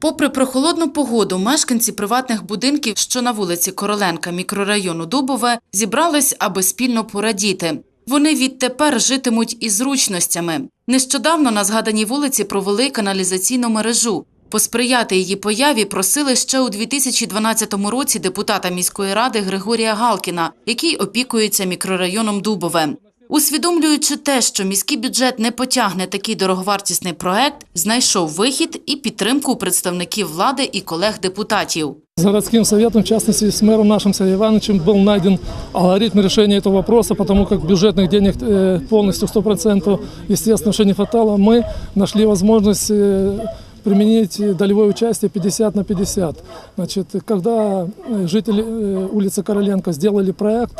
Попри прохолодну погоду, мешканці приватних будинків, що на вулиці Короленка мікрорайону Дубове, зібрались, аби спільно порадіти. Вони відтепер житимуть із зручностями. Нещодавно на згаданій вулиці провели каналізаційну мережу. Посприяти її появі просили ще у 2012 році депутата міської ради Григорія Галкіна, який опікується мікрорайоном Дубове. Усвідомлюючи те, що міський бюджет не потягне такий дороговартісний проект, знайшов вихід і підтримку у представників влади і колег-депутатів. С городским советом, в частности с мэром нашим Сергеем Ивановичем, был найден алгоритм решения этого вопроса, потому как бюджетных денег э, полностью 100% естественно, что не хватало. Мы нашли возможность э, применить долевое участие 50 на 50. Значит, когда э, жители э, улицы Короленко сделали проект,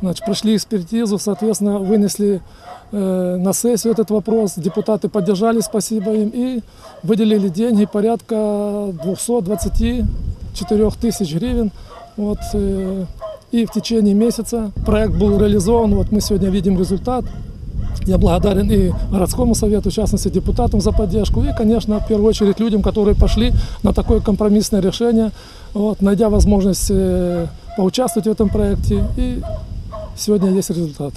значит, прошли экспертизу, соответственно, вынесли э, на сессию этот вопрос. Депутаты поддержали, спасибо им, и выделили деньги порядка 224 тысяч гривен. Вот, э, и в течение месяца проект был реализован. Вот мы сегодня видим результат. Я благодарен и городскому совету, в частности депутатам за поддержку, и, конечно, в первую очередь людям, которые пошли на такое компромиссное решение, вот, найдя возможность э, поучаствовать в этом проекте. И сегодня є результат.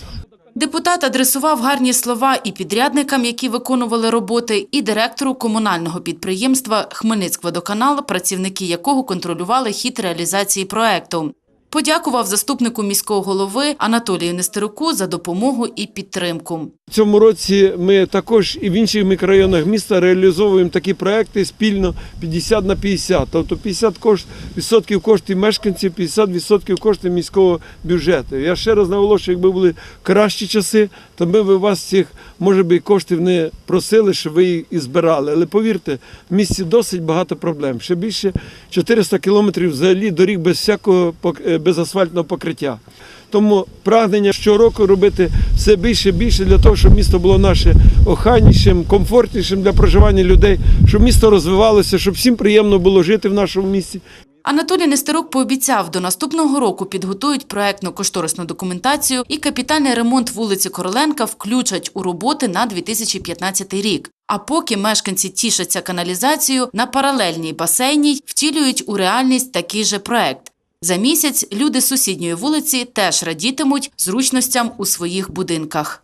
Депутат адресував гарні слова і підрядникам, які виконували роботи, і директору комунального підприємства «Хмельницькводоканал», працівники якого контролювали хід реалізації проекту. Подякував заступнику міського голови Анатолію Нестеруку за допомогу і підтримку. В цьому році ми також і в інших мікрорайонах міста реалізовуємо такі проекти спільно 50 на 50. Тобто 50 кошт, відсотків коштів мешканців, 50 відсотків коштів міського бюджету. Я ще раз наголошую, якби були кращі часи, то ми б вас цих, може би, коштів не просили, щоб ви їх і збирали. Але повірте, в місті досить багато проблем. Ще більше 400 кілометрів взагалі доріг без всякого е, без асфальтного покриття. Тому прагнення щороку робити все більше і більше для того, щоб місто було наше охайнішим, комфортнішим для проживання людей, щоб місто розвивалося, щоб всім приємно було жити в нашому місті. Анатолій Нестерук пообіцяв, до наступного року підготують проектну кошторисну документацію і капітальний ремонт вулиці Короленка включать у роботи на 2015 рік. А поки мешканці тішаться каналізацією, на паралельній басейній втілюють у реальність такий же проект. За місяць люди з сусідньої вулиці теж радітимуть зручностям у своїх будинках.